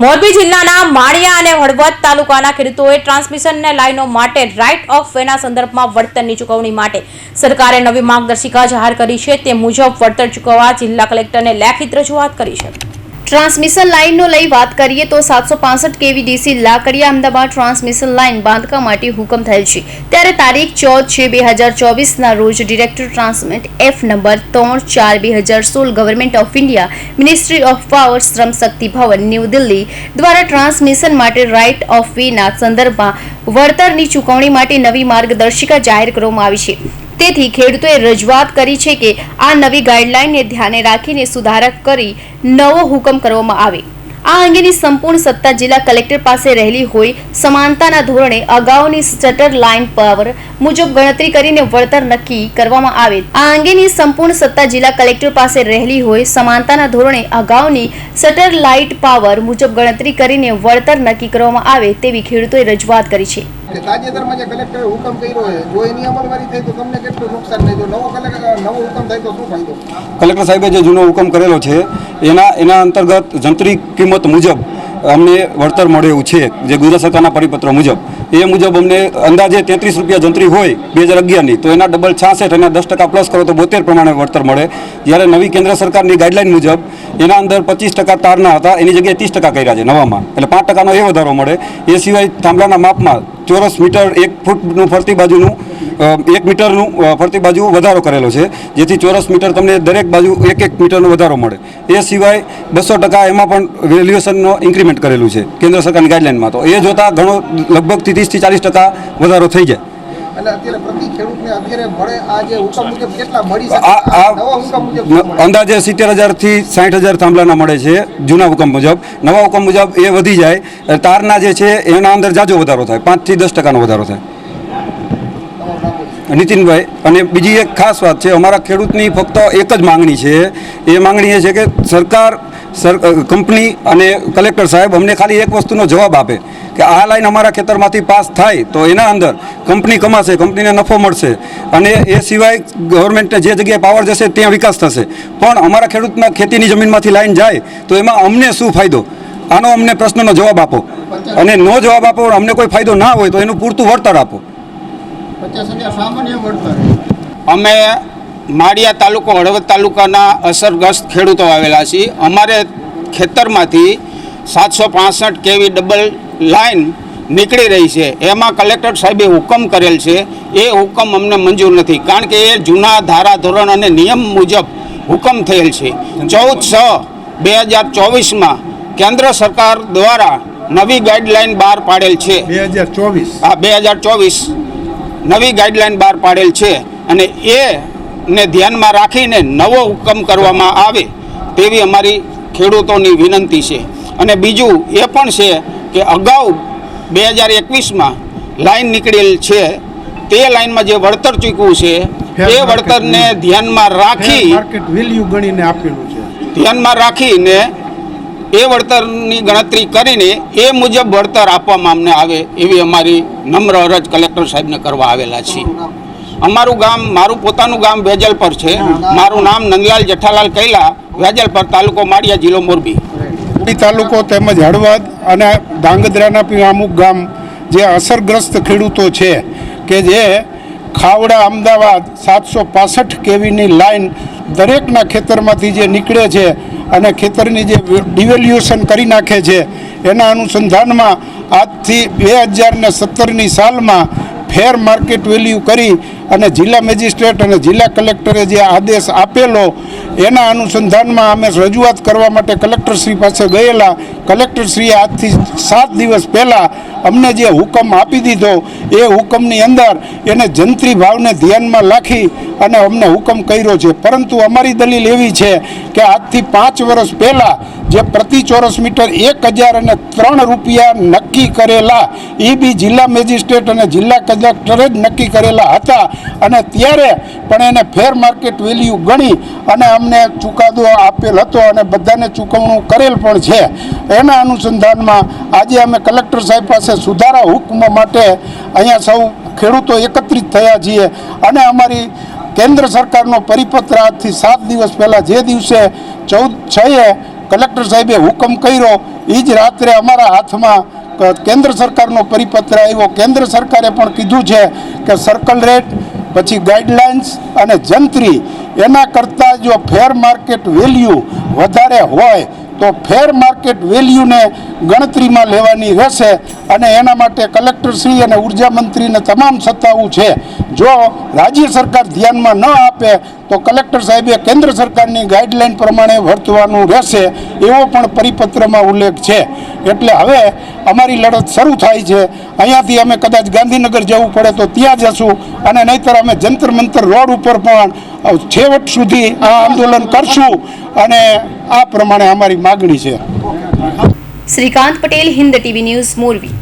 મોરબી જિલ્લાના માળિયા અને હળવદ તાલુકાના ખેડૂતોએ ટ્રાન્સમિશન લાઈનો માટે રાઇટ ઓફ વેના સંદર્ભમાં વળતરની ચૂકવણી માટે સરકારે નવી માર્ગદર્શિકા જાહેર કરી છે. તે મુજબ વળતર ચૂકવવા જિલ્લા કલેક્ટરને લેખિત રજૂઆત કરી છે. ટ્રાન્સમિશન લાઇનનો લઈ વાત કરીએ તો સાતસો પાસઠ કેવી ડીસી અમદાવાદ ટ્રાન્સમિશન લાઇન બાંધકામ માટે હુકમ થયેલ છે. ત્યારે તારીખ ચૌદ છે બે હજાર ચોવીસના રોજ ડિરેક્ટર ટ્રાન્સમિટ એફ નંબર ત્રણ ચાર બે હજાર સોળ government of India, ministry of power, Shram Shakti Bhawan, new Delhi દ્વારા ટ્રાન્સમિશન માટે રાઇટ ઓફ વેના સંદર્ભમાં વળતરની ચૂકવણી માટે નવી માર્ગદર્શિકા જાહેર કરવામાં આવી છે. તેથી ખેડૂતોએ રજૂઆત કરી છે કે આ નવી ગાઈડલાઈનને ધ્યાને રાખીને સુધારા કરી નવો હુકમ કરવામાં આવે. આ અંગેની સંપૂર્ણ સત્તા જિલ્લા કલેક્ટર પાસે રહેલી હોય સમાનતાના ધોરણે અગાઉની સ્ટટર લાઇન પાવર મુજબ ગણતરી કરીને વળતર નક્કી કરવામાં આવે. આ અંગેની સંપૂર્ણ સત્તા જિલ્લા કલેક્ટર પાસે રહેલી હોય સમાનતાના ધોરણે અગાઉની શટર લાઇટ પાવર મુજબ ગણતરી કરીને વળતર નક્કી કરવામાં આવે તેવી ખેડૂતોએ રજૂઆત કરી છે. કે તાજેતરમાં જે કલેક્ટરે હુકમ કર્યો છે જો એની અમલવારી થઈ તો તમને કેટલું નુકસાન થાય? જો નવો કલેક્ટર, નવો હુકમ થાય તો શું ફાયદો? કલેક્ટર સાહેબે જે જૂનો હુકમ કરેલો છે, એના એના અંતર્ગત જંત્રી કિંમત મુજબ અમને વળતર મળે એવું છે, જે ગુજરાત સરકારના પરિપત્ર મુજબ. એ મુજબ અમને અંદાજે તેત્રીસ રૂપિયા જંત્રી હોય બે હજાર અગિયારની, તો એના ડબલ છાસઠ અને દસ ટકા પ્લસ કરો તો બોતેર પ્રમાણે વળતર મળે. જ્યારે નવી કેન્દ્ર સરકારની ગાઈડલાઇન મુજબ એના અંદર પચીસ ટકા તારના હતા, એની જગ્યાએ ત્રીસ ટકા કર્યા છે નવામાં. એટલે પાંચ ટકાનો એ વધારો મળે. એ સિવાય થાંભલાના માપમાં ચોરસ મીટર એક ફૂટનું ફરતી બાજુનું એક મીટરનું ફરતી બાજુ વધારો કરેલો છે, જેથી ચોરસ મીટર તમને દરેક બાજુ એક એક મીટરનો વધારો મળે. એ સિવાય બસો ટકા એમાં પણ વેલ્યુએશનનો ઇન્ક્રીમેન્ટ કરેલું છે, કેન્દ્ર સરકારની ગાઈડલાઇનમાં તો એ જોતાં ઘણો લગભગ ત્રીસથી ચાલીસ ટકા વધારો થઈ જાય. એટલે અત્યારે પ્રતિ ખેડૂતને અત્યારે મળે આ જે હુકમ મુજબ કેટલા મળી શકે? આ નવા હુકમ મુજબ શું મળે? અંદાજે સિત્તેર હજારથી સાઠ હજાર થાંભલાના મળે છે જૂના હુકમ મુજબ. નવા હુકમ મુજબ એ વધી જાય. તારના જે છે એના અંદર જાજો વધારો થાય. પાંચથી દસ ટકાનો વધારો થાય. નીતિનભાઈ અને બીજી એક ખાસ વાત છે અમારા ખેડૂતની ફક્ત એક જ માંગણી છે. એ માંગણી એ છે કે સરકાર સર કંપની અને કલેક્ટર સાહેબ અમને ખાલી એક વસ્તુનો જવાબ આપે કે આ લાઈન અમારા ખેતરમાંથી પાસ થાય તો એના અંદર કંપની કમાશે કંપનીને નફો મળશે અને એ સિવાય ગવર્મેન્ટને જે જગ્યાએ પાવર જશે ત્યાં વિકાસ થશે. પણ અમારા ખેડૂતના ખેતીની જમીનમાંથી લાઈન જાય તો એમાં અમને શું ફાયદો? આનો અમને પ્રશ્નનો જવાબ આપો. અને નો જવાબ આપો અમને કોઈ ફાયદો ના હોય તો એનું પૂરતું વળતર આપો. અમે માળિયા તાલુકો હળવદ તાલુકાના અસરગ્રસ્ત ખેડૂતો આવેલા છીએ અમારે ખેતરમાંથી સાતસો પાસઠ કેવી ડબલ લાઈન નીકળી રહી છે. એમાં કલેક્ટર સાહેબે હુકમ કરેલ છે. એ હુકમ અમને મંજૂર નથી. કારણ કે એ જૂના ધારા ધોરણ અને નિયમ મુજબ હુકમ થયેલ છે. ચૌદ છ બે હજાર ચોવીસમાં કેન્દ્ર સરકાર દ્વારા નવી ગાઈડલાઇન બહાર પાડેલ છે. બે હજાર ચોવીસ. હા બે હજાર ચોવીસ નવી ગાઈડલાઈન બહાર પાડેલ છે. અને એ ને ધ્યાનમાં રાખીને નવો હુકમ કરવામાં આવે તેવી અમારી ખેડૂતોની વિનંતી છે. અને બીજું એ પણ છે કે અગાઉ બે હજાર એકવીસમાં લાઈન નીકળેલ છે તે લાઈનમાં જે વળતર ચૂકવું છે એ વળતરને ધ્યાનમાં રાખી વેલ્યુ ગણીને આપેલું છે. ધ્યાનમાં રાખીને એ વળતરની ગણતરી કરીને એ મુજબ વળતર આપવામાં અમને આવે એવી અમારી નમ્ર અરજ કલેક્ટર સાહેબને કરવા આવેલા છીએ. અમારું ગામ, મારું પોતાનું ગામ વેજલપર છે. મારું નામ નંદલાલ જેઠાલાલ કૈલા, વેજલપર તાલુકો માળિયા જિલ્લો મોરબી. મોરબી તાલુકો તેમજ હળવદ અને ધાંગધ્રાના અમુક ગામ જે અસરગ્રસ્ત ખેડૂતો છે કે જે ખાવડા અમદાવાદ સાતસો પાસઠ કેવીની લાઈન દરેકના ખેતરમાંથી જે નીકળે છે અને ખેતરની જે ડિવેલ્યુએશન કરી નાખે છે, એના અનુસંધાનમાં આજથી બે હજાર ને સત્તરની સાલમાં ફેર માર્કેટ વેલ્યુ કરી અને જિલ્લા મેજિસ્ટ્રેટ અને જિલ્લા કલેક્ટરે જે આદેશ આપેલો, એના અનુસંધાનમાં અમે રજૂઆત કરવા માટે કલેક્ટરશ્રી પાસે ગયેલા. કલેક્ટરશ્રીએ આજથી સાત દિવસ પહેલાં અમને જે હુકમ આપી દીધો, એ હુકમની અંદર એને જંત્રી ભાવને ધ્યાનમાં રાખી અને અમને હુકમ કર્યો છે. પરંતુ અમારી દલીલ એવી છે કે આજથી પાંચ વર્ષ પહેલાં જે પ્રતિ ચોરસ મીટર એક હજાર અને ત્રણ રૂપિયા નક્કી કરેલા એ બી જિલ્લા મેજિસ્ટ્રેટ અને જિલ્લા કલેક્ટરે જ નક્કી કરેલા હતા અને ત્યારે પણ એને ફેર માર્કેટ વેલ્યુ ગણી અને અમને ચુકાદો આપેલ હતો અને બધાને ચૂકવણું કરેલ પણ છે. એના અનુસંધાનમાં આજે અમે કલેક્ટર સાહેબ પાસે સુધારા હુકમ માટે અહીંયા સૌ ખેડૂતો એકત્રિત થયા છીએ. અને અમારી કેન્દ્ર સરકારનો પરિપત્ર આજથી સાત દિવસ પહેલાં જે દિવસે ચૌદ છએ કલેક્ટર સાહેબે હુકમ કર્યો એ જ રાત્રે અમારા હાથમાં કેન્દ્ર સરકારનો પરિપત્ર આવ્યો. કેન્દ્ર સરકારે પણ કીધું છે કે સર્કલ રેટ પછી ગાઈડલાઇન્સ અને જંત્રી, એના કરતાં જો ફેર માર્કેટ વેલ્યુ વધારે હોય તો ફેર માર્કેટ વેલ્યુને ગણતરીમાં લેવાની રહેશે અને એના માટે કલેક્ટરશ્રી અને ઊર્જા મંત્રીને તમામ સત્તાઓ છે. જો રાજ્ય સરકાર ધ્યાનમાં ન આપે, તો કલેક્ટર સાહેબે કેન્દ્ર સરકારની ગાઈડલાઈન પ્રમાણે વર્તવાનું રહેશે એવો પણ પરિપત્રમાં ઉલ્લેખ છે. એટલે હવે અમારી લડત શરૂ થાય છે. અહીંયાથી અમે કદાચ ગાંધીનગર જવું પડે તો ત્યાં જશું અને નહીંતર અમે જંતર મંતર રોડ ઉપર પણ છેવટ સુધી આ આંદોલન કરશું અને આ પ્રમાણે અમારી માગણી છે. Shrikant Patel, Hind TV news, Morbi.